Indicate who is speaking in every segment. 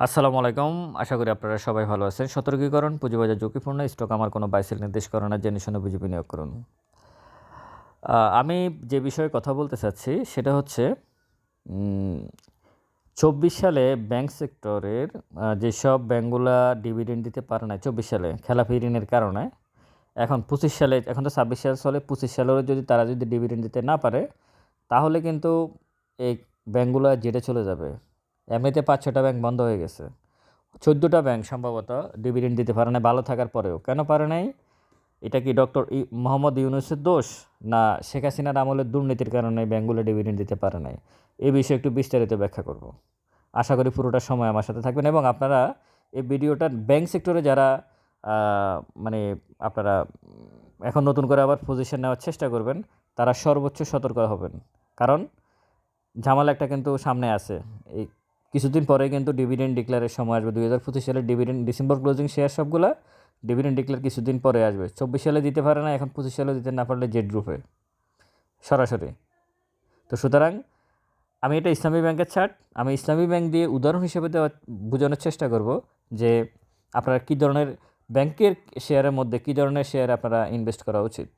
Speaker 1: আসসালামু আলাইকুম। আশা করি আপনারা সবাই ভালো আছেন। সতর্কীকরণ, পুঁজিবাজার ঝুঁকিপূর্ণ, স্টক আমার কোনো বাইসেল নির্দেশ করে না, জেনে শুনে বুঝে বিনিয়োগ করুন। আমি যে বিষয়ে কথা বলতে চাচ্ছি সেটা হচ্ছে চব্বিশ সালে ব্যাংক সেক্টরের যেসব ব্যাংকগুলা ডিভিডেন্ড দিতে পারে না চব্বিশ সালে খেলাফি ঋণের কারণে, এখন পঁচিশ সালে, এখন তো ছাব্বিশ সাল চলে, পঁচিশ সালেও যদি তারা যদি ডিভিডেন্ড দিতে না পারে, তাহলে কিন্তু এই ব্যাংকগুলো জেটে চলে যাবে। এমনিতে পাঁচ ছটা ব্যাংক বন্ধ হয়ে গেছে। চোদ্দোটা ব্যাংক সম্ভবত ডিভিডেন্ড দিতে পারে না ভালো থাকার পরেও। কেন পারে নাই? এটা কি ডক্টর ই মোহাম্মদ ইউনুসের দোষ? না, শেখ হাসিনার আমলের দুর্নীতির কারণে ব্যাংকগুলো ডিভিডেন্ড দিতে পারে নাই? এ বিষয়ে একটু বিস্তারিত ব্যাখ্যা করব। আশা করি পুরোটা সময় আমার সাথে থাকবেন এবং আপনারা এই ভিডিওটা ব্যাংক সেক্টরে যারা মানে আপনারা এখন নতুন করে আবার পজিশন নেওয়ার চেষ্টা করবেন, তারা সর্বোচ্চ সতর্ক হবেন। কারণ ঝামেলা একটা কিন্তু সামনে আছে। এই কিছুদিন পরে কিন্তু ডিভিডেন্ড ডিক্লারের সময় আসবে। দুই হাজার পঁচিশ সালের ডিভিডেন্ড ডিসেম্বর ক্লোজিং শেয়ার সবগুলা ডিভিডেন্ড ডিক্লার কিছুদিন পরে আসবে। চব্বিশ সালে দিতে পারে না, এখন পঁচিশ সালে দিতে না পারলে জেড গ্রুপে সরাসরি। তো সুতরাং আমি এটা ইসলামী ব্যাংকের ছাড় আমি ইসলামী ব্যাংক দিয়ে উদাহরণ হিসেবে দেওয়া, বোঝানোর চেষ্টা করব যে আপনারা কী ধরনের ব্যাংকের শেয়ারের মধ্যে কী ধরনের শেয়ার আপনারা ইনভেস্ট করা উচিত।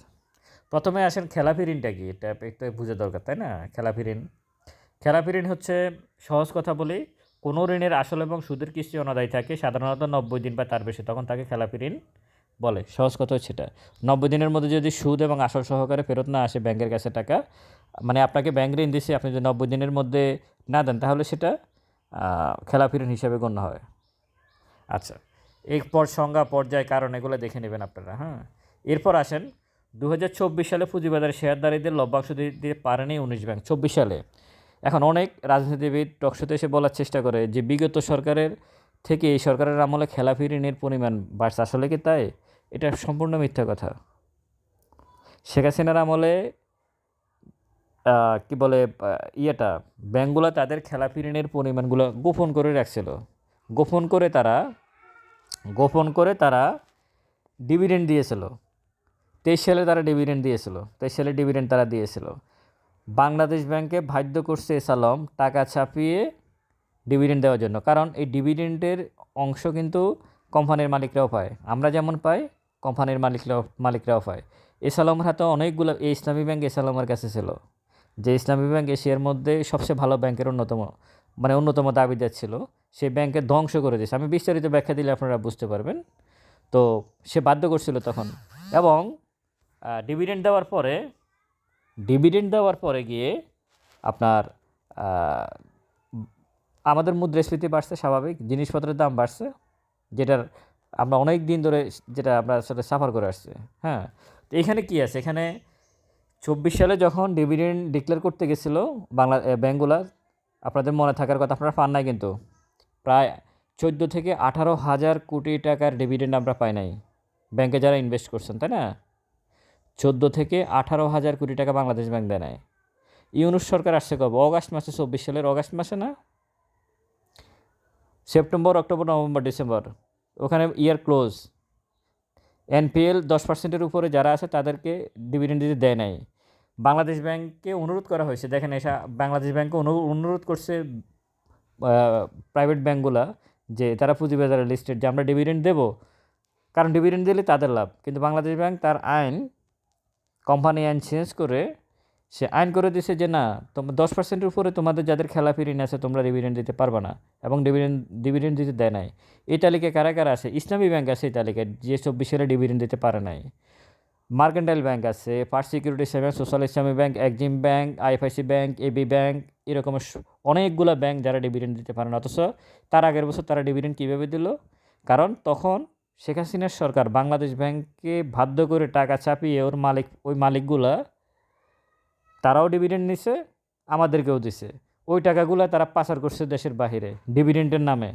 Speaker 1: প্রথমে আসেন খেলাপি ঋণটা কি? এটা একটু বোঝা দরকার, তাই না? খেলাপি ঋণ। খেলাপি ঋণ হচ্ছে সহজ কথা বলি কোনো ঋণের আসল এবং সুদের কিস্তি অনাদায় থাকে, সাধারণত নব্বই দিন বা তার বেশি, তখন তাকে খেলাপি ঋণ বলে। সহজ কথা হচ্ছে এটা। নব্বই দিনের মধ্যে যদি সুদ এবং আসল সহকারে ফেরত না আসে ব্যাংকের কাছে টাকা মানে আপনাকে ব্যাংক ঋণ দিচ্ছে আপনি যদি নব্বই দিনের মধ্যে না দেন, তাহলে সেটা খেলাপি ঋণ হিসাবে গণ্য হয়। আচ্ছা এরপর সংজ্ঞা, পর্যায়, কারণ, এগুলো দেখে নেবেন আপনারা হ্যাঁ? এরপর আসেন দু হাজার চব্বিশ সালে পুঁজিবাজারে শেয়ারদারীদের লভ্যাংশ দিতে পারেনি উনিশ ব্যাংক। চব্বিশ সালে এখন অনেক রাজনীতিবিদ টকশোতে এসে বলার চেষ্টা করে যে বিগত সরকারের থেকে এই সরকারের আমলে খেলাফি ঋণের পরিমাণ বাড়ছে। আসলে কি তাই? এটা সম্পূর্ণ মিথ্যা কথা। শেখ হাসিনার আমলে কি বলে ইয়েটা ব্যাঙ্কগুলো তাদের খেলাফি ঋণের পরিমাণগুলো গোপন করে রাখছিল। গোপন করে তারা, গোপন করে তারা ডিভিডেন্ড দিয়েছিল। তেইশ সালে তারা ডিভিডেন্ড দিয়েছিল। তেইশ সালে ডিভিডেন্ড তারা দিয়েছিল। বাংলাদেশ ব্যাংকে বাধ্য করছে এসালম টাকা ছাপিয়ে ডিভিডেন্ড দেওয়ার জন্য। কারণ এই ডিভিডেন্ডের অংশ কিন্তু কোম্পানির মালিকরাও পায়। আমরা যেমন পাই কোম্পানির মালিকরাও মালিকরাও পায়। এসালমের হাতে অনেকগুলো এই ইসলামী ব্যাংক এসালমের কাছে ছিল। যে ইসলামী ব্যাংক এশিয়ার মধ্যে সবচেয়ে ভালো ব্যাংকের অন্যতম মানে অন্যতম দাবিদার ছিল সেই ব্যাংকে ধ্বংস করে দিয়েছে। আমি বিস্তারিত ব্যাখ্যা দিলে আপনারা বুঝতে পারবেন। তো সে বাধ্য করছিল তখন। এবং ডিভিডেন্ড দেওয়ার পরে ডিভিডেন্ড দেওয়ার পরে গিয়ে আপনার আমাদের মুদ্রাস্ফীতি বাড়ছে স্বাভাবিক, জিনিসপত্রের দাম বাড়ছে, যেটার আমরা অনেক দিন ধরে যেটা আমরা আসলে সাফার করে আসছি হ্যাঁ? তো এখানে কি আছে? এখানে চব্বিশ সালে যখন ডিভিডেন্ড ডিক্লেয়ার করতে গেছিল বাংলা ব্যাঙ্কগুলা, আপনাদের মনে থাকার কথা, আপনারা পান নাই কিন্তু। প্রায় চোদ্দ থেকে আঠারো হাজার কোটি টাকার ডিভিডেন্ড আমরা পাই নাই, ব্যাংকে যারা ইনভেস্ট করছেন, তাই না? চোদ্দ থেকে আঠারো হাজার কোটি টাকা বাংলাদেশ ব্যাংক দেয় নাই। ইউনুস সরকার আসছে কবে? অগাস্ট মাসে, চব্বিশ সালের অগাস্ট মাসে না? September, October, November, December. ওখানে ইয়ার ক্লোজ। এনপিএল দশ পার্সেন্টের উপরে যারা আছে, তাদেরকে ডিভিডেন্ড দিতে দেয় নাই। বাংলাদেশ ব্যাংককে অনুরোধ করা হয়েছে। দেখেন এসা বাংলাদেশ ব্যাংকে অনু- অনুরোধ করছে প্রাইভেট ব্যাংকগুলা যে তারা পুঁজিবাজারে লিস্টেড যে আমরা ডিভিডেন্ড দেবো। কারণ ডিভিডেন্ড দিলে তাদের লাভ। কিন্তু বাংলাদেশ ব্যাংক তার আইন কোম্পানি আইন চেঞ্জ করে, সে আইন করে দিছে যে না তোমার দশ পার্সেন্টের উপরে তোমাদের যাদের খেলাপি ঋণ আছে, তোমরা ডিভিডেন্ড দিতে পারবে না এবং ডিভিডেন্ড ডিভিডেন্ড দিতে দেয় নাই। এই তালিকায় কারা কারা আছে? ইসলামী ব্যাংক আছে এই তালিকায়, যে চব্বিশ সালে ডিভিডেন্ড দিতে পারে নাই। মার্কেন্টাইল ব্যাংক আছে first security bank social Islami bank Exim bank, IFIC bank, AB bank, এরকম অনেকগুলো ব্যাংক যারা ডিভিডেন্ড দিতে পারে না। অথচ তার আগের বছর তারা ডিভিডেন্ড কীভাবে দিল? কারণ তখন শেখ হাসিনার সরকার বাংলাদেশ ব্যাংককে বাধ্য করে টাকা চাপিয়ে ওর মালিক, ওই মালিকগুলা তারাও ডিভিডেন্ড নিছে, আমাদেরকেও দিছে। ওই টাকাগুলো তারা পাচার করছে দেশের বাহিরে ডিভিডেন্ডের নামে।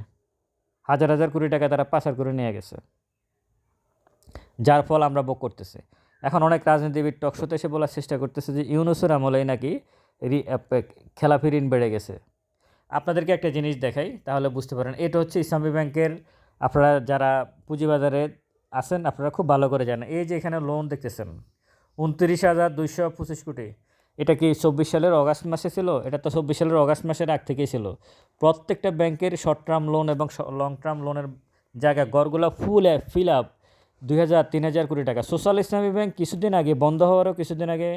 Speaker 1: হাজার হাজার কোটি টাকা তারা পাচার করে নিয়ে গেছে। যার ফল আমরা ভোগ করতেছি। এখন অনেক রাজনীতিবিদ টকশোতে এসে বলার চেষ্টা করতেছে যে ইউনুসের আমলেই নাকি খেলাফি ঋণ বেড়ে গেছে। আপনাদেরকে একটা জিনিস দেখাই, তাহলে বুঝতে পারেন। এটা হচ্ছে ইসলামী ব্যাংকের আপনারা যারা পুঁজিবাজারে আছেন, আপনারা খুব ভালো করে জানেন। এই যে এখানে লোন দেখতেছেন, উনত্রিশ হাজার দুইশো পঁচিশ কোটি। এটা কি চব্বিশ সালের অগাস্ট মাসে ছিল? এটা তো চব্বিশ সালের অগাস্ট মাসের আগ থেকেই ছিল। প্রত্যেকটা ব্যাংকের শর্ট টার্ম লোন এবং লং টার্ম লোনের জায়গা গড়গুলো ফুল ফিল আপ দুই হাজার, তিন হাজার কোটি টাকা। সোশ্যাল ইসলামী ব্যাংক কিছুদিন আগে বন্ধ হওয়ারও কিছুদিন আগে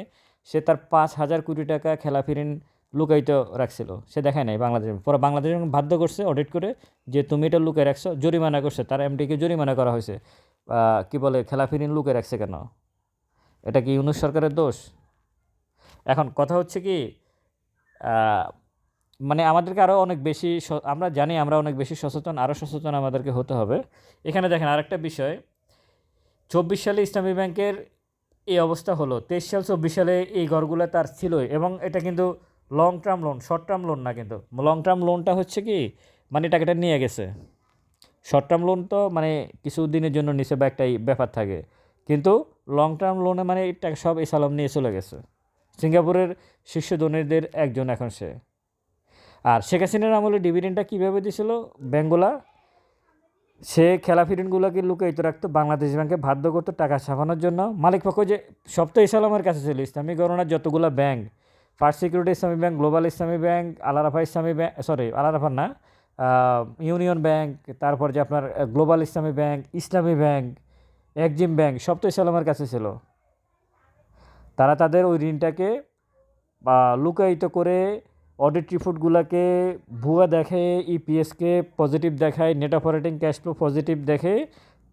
Speaker 1: সে তার পাঁচ হাজার কোটি টাকা খেলাফিরিন লুকায়িত রাখছিল। সে দেখায় নাই বাংলাদেশ পরে বাংলাদেশ বাধ্য করছে অডিট করে যে, তুমি এটা লুকিয়ে রাখছো, জরিমানা করছে। তার এমডিকে জরিমানা করা হয়েছে। কি বলে খেলাফিরিন লুকিয়ে রাখছে কেন? এটা কি ইউনুস সরকারের দোষ? এখন কথা হচ্ছে কি মানে আমাদেরকে আরও অনেক বেশি আমরা জানি আমরা অনেক বেশি সচেতন আরও সচেতন আমাদেরকে হতে হবে। এখানে দেখেন আরেকটা বিষয়, চব্বিশ সালে ইসলামী ব্যাংকের এই অবস্থা হলো। তেইশ সাল, চব্বিশ সালে এই ঘরগুলো তার ছিলই এবং এটা কিন্তু long term loan short term loan না কিন্তু। লং টার্ম লোনটা হচ্ছে কি মানে টাকাটা নিয়ে গেছে। শর্ট টার্ম লোন তো মানে কিছু দিনের জন্য নিচে বা একটা ব্যাপার থাকে। কিন্তু লং টার্ম লোনে মানে টাকা সব এই সালাম নিয়ে চলে গেছে। সিঙ্গাপুরের শীর্ষ ধনীদের একজন এখন সে। আর শেখ হাসিনার আমলে ডিভিডেন্ডটা কীভাবে দিছিল? ব্যাঙ্কগুলা সে খেলা ফিরিনগুলোকে লুকায়িত রাখতো, বাংলাদেশ ব্যাংকে বাধ্য করতো টাকা ছাপানোর জন্য। মালিক পক্ষ যে সব তো ইসলামের কাছে ছিল, ইসলামী গণনার যতগুলো bank first security Islami bank global Islami bank Al Arafah Islami bank sorry Al-Arafah না ইউনিয়ন ব্যাংক তারপর যে আপনার গ্লোবাল ইসলামী ব্যাংক ইসলামী ব্যাংক একজিম ব্যাংক সব তো ইসলামের কাছে ছিল। তারা তাদের ওই ঋণটাকে, বা লুকায়িত করে অডিট রিপোর্টগুলোকে ভুয়া দেখে ইপিএসকে পজিটিভ দেখায় net operating cash flow positive দেখে,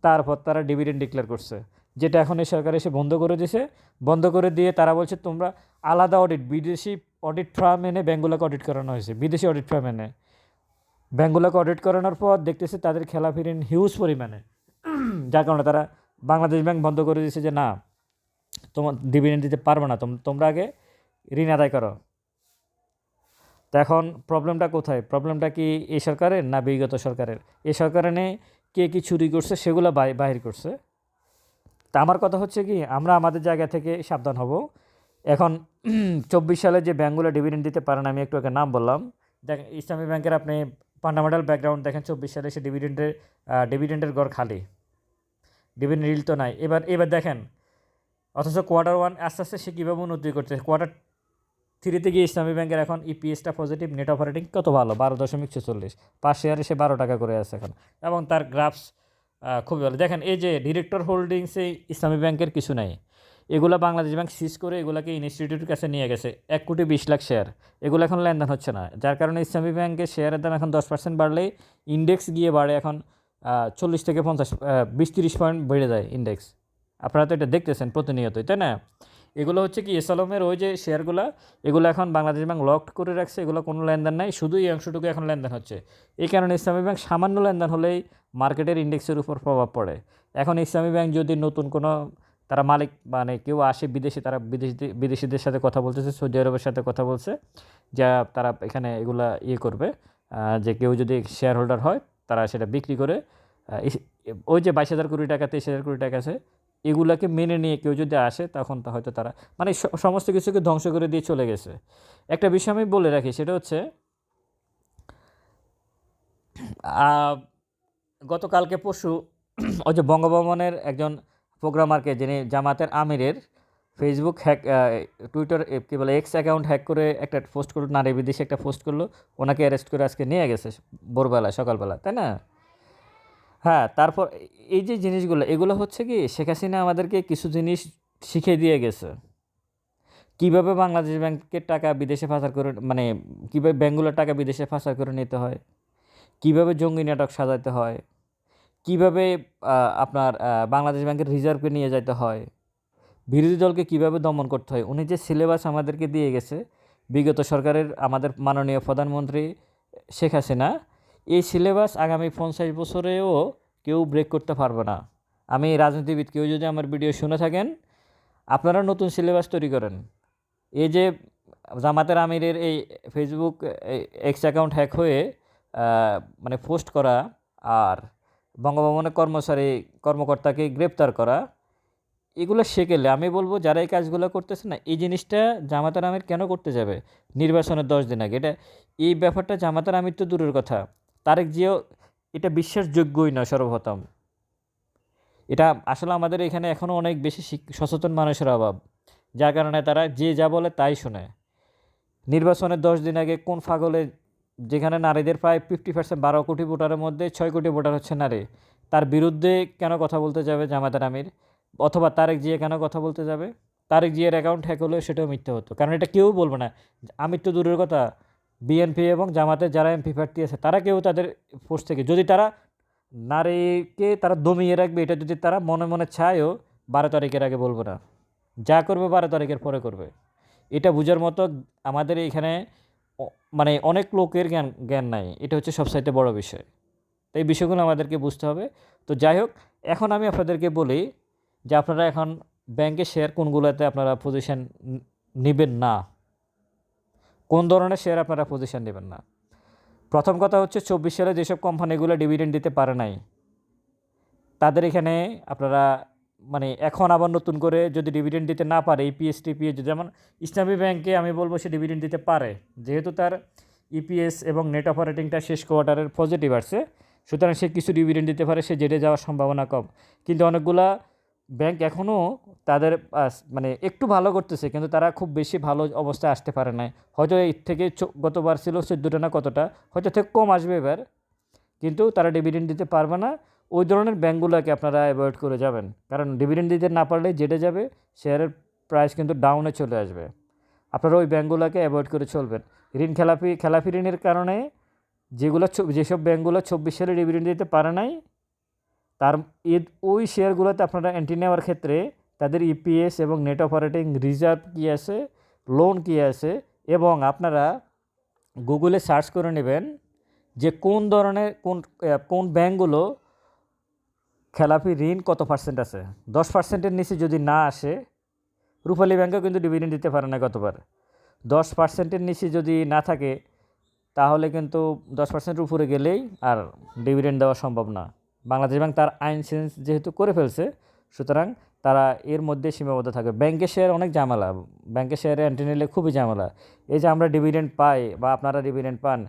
Speaker 1: তারপর তারা ডিভিডেন্ড ডিক্লেয়ার করছে। যেটা এখন এই সরকার এসে বন্ধ করে দিয়েছে। বন্ধ করে দিয়ে তারা বলছে, তোমরা আলাদা অডিট বিদেশি অডিট ফার্ম এনে ব্যাঙ্কগুলোকে অডিট করানো হয়েছে, বিদেশি অডিট ফার্ম এনে। ব্যাঙ্কগুলোকে অডিট করানোর পর দেখতেছে তাদের খেলা ফিরিন হিউজ পরিমাণে। যার কারণে তারা বাংলাদেশ ব্যাংক বন্ধ করে দিয়েছে যে, না, তোমার ডিভিডেন্ড দিতে পারবে না, তোম- তোমরা আগে ঋণ আদায় করো। তো এখন প্রবলেমটা কোথায়? প্রবলেমটা কি এই সরকারের না বিগত সরকারের? এই সরকারে কে কি চুরি করছে সেগুলো বাহির করছে। তা আমার কথা হচ্ছে কি, আমরা আমাদের জায়গা থেকে সাবধান হব। এখন চব্বিশ সালে যে ব্যাঙ্কগুলো ডিভিডেন্ড দিতে পারে না আমি একটু আগে নাম বললাম। দেখ, ইসলামী ব্যাংকের আপনি ফান্ডামেন্টাল ব্যাকগ্রাউন্ড দেখেন, চব্বিশ সালে সে ডিভিডেন্ডের ডিভিডেন্ডের গড় খালি। ডিভিডেন্ড রিল তো নাই। এবার এবার দেখেন, অথচ কোয়ার্টার ওয়ান আস্তে আস্তে সে কীভাবে উন্নতি করছে? কোয়ার্টার থ্রিতে গিয়ে ইসলামী ব্যাংকের এখন ইপিএসটা পজিটিভ নেট অপারেটিং কত ভালো? বারো দশমিক ছেচল্লিশ। পার শেয়ারে সে বারো টাকা করে আছে এখন। এবং তার গ্রাফস খুবই ভালো। দেখেন, এই যে ডিরেক্টর হোল্ডিংসে ইসলামী ব্যাংকের কিছু নাই। এগুলো বাংলাদেশ ব্যাংক সিজ করে এগুলোকে ইনস্টিটিউটের কাছে নিয়ে গেছে। এক কোটি বিশ লাখ শেয়ার এগুলো এখন লেনদেন হচ্ছে না। যার কারণে ইসলামী ব্যাংকের শেয়ারের দাম এখন দশ পার্সেন্ট বাড়লেই ইন্ডেক্স গিয়ে বাড়ে এখন চল্লিশ থেকে পঞ্চাশ বিশ, তিরিশ পয়েন্ট বেড়ে যায় ইন্ডেক্স আপনারা তো এটা দেখতেছেন প্রতিনিয়তই, তাই না? এগুলো হচ্ছে কি এসালমের ওই যে শেয়ারগুলো, এগুলো এখন বাংলাদেশ ব্যাংক লক করে রাখছে, এগুলো কোনো লেনদেন নাই শুধু এই অংশটুকু এখন লেনদেন হচ্ছে। এই কারণে ইসলামী ব্যাংক সামান্য লেনদেন হলেই মার্কেটের ইন্ডেক্সের উপর প্রভাব পড়ে। এখন ইসলামী ব্যাংক যদি নতুন কোনো, তারা মালিক মানে কেউ আসে বিদেশে, তারা বিদেশি, বিদেশিদের সাথে কথা বলতেছে, সৌদি আরবের সাথে কথা বলছে, যা তারা এখানে এগুলা ইয়ে করবে যে কেউ যদি শেয়ার হোল্ডার হয়, তারা সেটা বিক্রি করে ওই যে বাইশ হাজার কোটি টাকা, তেইশ হাজার কোটি টাকা আছে এগুলাকে মেনে নিয়ে কেউ যদি আসে, তখন তা হয়তো তারা মানে সমস্ত কিছুকে ধ্বংস করে দিয়ে চলে গেছে। একটা বিষয় আমি বলে রাখি, সেটা হচ্ছে গতকালকে পরশু ওই যে বঙ্গভবনের একজন প্রোগ্রামারকে, যিনি জামাতের আমিরের ফেসবুক হ্যাক টুইটার কী বলে এক্স অ্যাকাউন্ট হ্যাক করে একটা পোস্ট করল, নারী বিদেশে একটা পোস্ট করল, ওনাকে অ্যারেস্ট করে আজকে নিয়ে গেছে ভোরবেলা সকালবেলা, তাই না? হ্যাঁ তারপর এই যে জিনিসগুলো, এগুলো হচ্ছে কি, শেখ হাসিনা আমাদেরকে কিছু জিনিস শিখিয়ে দিয়ে গেছে। কীভাবে বাংলাদেশ ব্যাংকের টাকা বিদেশে পাচার করে মানে কীভাবে ব্যাঙ্কগুলোর টাকা বিদেশে পাচার করে নিতে হয়, কীভাবে জঙ্গি নাটক সাজাতে হয়, কীভাবে আপনার বাংলাদেশ ব্যাংকের রিজার্ভকে নিয়ে যেতে হয়, বিরোধী দলকে কীভাবে দমন করতে হয়, উনি যে সিলেবাস আমাদেরকে দিয়ে গেছে, বিগত সরকারের আমাদের মাননীয় প্রধানমন্ত্রী শেখ হাসিনা এই সিলেবাস আগামী পঞ্চাশ বছরেও কেউ ব্রেক করতে পারবে না। আমি রাজনীতিবিদ, কেউ যদি আমার ভিডিও শুনে থাকেন, আপনারা নতুন সিলেবাস তৈরি করেন। এই যে জামাতের আমিরের এই ফেসবুক এক্স অ্যাকাউন্ট হ্যাক হয়ে মানে পোস্ট করা আর বঙ্গভবনের কর্মচারী, কর্মকর্তাকে গ্রেপ্তার করা, এগুলো শেখেলে আমি বলব যারা এই কাজগুলো করতেছে না, এই জিনিসটা জামাতার আমির কেন করতে যাবে? নির্বাচনের দশ দিন আগে। এটা, এই ব্যাপারটা জামাতার আমির তো দূরের কথা। তারেক জিয়াও এটা বিশ্বাসযোগ্যই নয় সর্বপ্রথম। এটা আসলে আমাদের এখানে এখনও অনেক বেশি সচেতন মানুষের অভাব, যার কারণে তারা যে যা বলে তাই শোনে। নির্বাচনের দশ দিন আগে কোন ফাগলে যেখানে নারীদের প্রায় ফিফটি পার্সেন্ট বারো কোটি ভোটারের মধ্যে ছয় কোটি ভোটার হচ্ছে নারী, তার বিরুদ্ধে কেন কথা বলতে যাবে জামাতার আমির? অথবা তারেক জিয়া কেন কথা বলতে যাবে? তারেক জিয়ার অ্যাকাউন্ট হ্যাক হলেও সেটাও মিথ্যা হতো। কারণ এটা কেউ বলবে না। আমির তো দূরের কথা। বিএনপি এবং জামাতের যারা এমপি প্রার্থী আছে, তারা কেউ তাদের পোস্ট থেকে, যদি তারা নারীকে তারা দমিয়ে রাখবে, এটা যদি তারা মনে মনে চায়ও, বারো তারিখের আগে বলব না। যা করবে বারো তারিখের পরে করবে। এটা বোঝার মতো আমাদের এখানে মানে অনেক লোকের জ্ঞান জ্ঞান নাই। এটা হচ্ছে সবচাইতে বড় বিষয়। তো এই বিষয়গুলো আমাদেরকে বুঝতে হবে। তো যাই হোক, এখন আমি আপনাদেরকে বলি যে আপনারা এখন ব্যাংকে শেয়ার কোনগুলোতে আপনারা পজিশন নেবেন না। কোন ধরনের শেয়ার আপনারা পজিশন নেবেন না? প্রথম কথা হচ্ছে, চব্বিশ সালে যেসব কোম্পানিগুলো ডিভিডেন্ড দিতে পারে নাই, তাদের এখানে আপনারা মানে এখন আবার নতুন করে যদি ডিভিডেন্ড দিতে না পারে ইপিএস টিপিএস যেমন ইসলামী ব্যাংকে আমি বলব সে ডিভিডেন্ড দিতে পারে, যেহেতু তার ইপিএস এবং নেট অপারেটিংটা শেষ কোয়ার্টারের পজিটিভ আসছে, সুতরাং সে কিছু ডিভিডেন্ড দিতে পারে, সে জেটে যাওয়ার সম্ভাবনা কম। কিন্তু অনেকগুলা ব্যাংক এখনও তাদের মানে একটু ভালো করতেছে, কিন্তু তারা খুব বেশি ভালো অবস্থায় আসতে পারে না হয়তো এর থেকে গতবার ছিল চোদ্দোটা না কতটা, হয়তো থেকে কম আসবে এবার, কিন্তু তারা ডিভিডেন্ড দিতে পারবে না। ওই ধরনের ব্যাঙ্কগুলোকে আপনারা অ্যাভয়েড করে যাবেন, কারণ ডিভিডেন্ড দিতে না পারলে যেটে যাবে শেয়ারের প্রাইস কিন্তু ডাউনে চলে আসবে। আপনারা ওই ব্যাঙ্কগুলোকে অ্যাভয়েড করে চলবেন। ঋণ খেলাপি খেলাপি ঋণের কারণে যেগুলো যেসব ব্যাঙ্কগুলো চব্বিশ সালে ডিভিডেন্ড দিতে পারে নাই তার ওই শেয়ারগুলোতে আপনারা এন্ট্রি নেওয়ার ক্ষেত্রে তাদের ইপিএস এবং নেট অপারেটিং রিজার্ভ কী আছে লোন কী আছে এবং আপনারা গুগলে সার্চ করে নেবেন যে কোন ধরনের, কোন কোন ব্যাঙ্কগুলো খেলাপি ঋণ কত পার্সেন্ট আছে। দশ পার্সেন্টের নিচে যদি না আসে, রূপালী ব্যাংকেও কিন্তু ডিভিডেন্ড দিতে পারে না গতবার। দশ পার্সেন্টের নিচে যদি না থাকে, তাহলে কিন্তু দশ পার্সেন্টের উপরে গেলেই আর ডিভিডেন্ড দেওয়া সম্ভব না। বাংলাদেশ ব্যাংক তার আইন চেঞ্জ যেহেতু করে ফেলছে, সুতরাং তারা এর মধ্যে সীমাবদ্ধ থাকবে। ব্যাংকের শেয়ার অনেক ঝামেলা। ব্যাংকের শেয়ারে এন্ট্রি নিলে খুবই ঝামেলা। এই যে আমরা ডিভিডেন্ড পাই বা আপনারা ডিভিডেন্ড পান,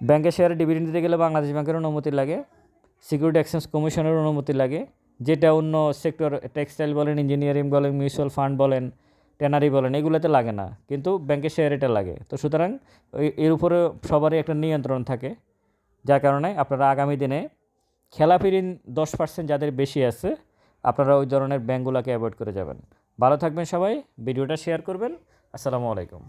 Speaker 1: ব্যাংকের শেয়ারে ডিভিডেন্ড দিতে গেলে বাংলাদেশ ব্যাংকের অনুমতি লাগে সিকিউরিটি এক্সচেঞ্জ কমিশনের অনুমতি লাগে, যেটা অন্য সেক্টর টেক্সটাইল বলেন ইঞ্জিনিয়ারিং বলেন মিউচুয়াল ফান্ড বলেন ট্যানারি বলেন, এগুলোতে লাগে না। কিন্তু ব্যাংকের শেয়ার এটা লাগে। তো সুতরাং এর উপরে সবারই একটা নিয়ন্ত্রণ থাকে। যার কারণে আপনারা আগামী দিনে খেলাপি দশ পার্সেন্ট যাদের বেশি আছে, আপনারা ওই ধরনের ব্যাঙ্কগুলোকে অ্যাভয়েড করে যাবেন। ভালো থাকবেন সবাই, ভিডিওটা শেয়ার করবেন। আসসালামু আলাইকুম।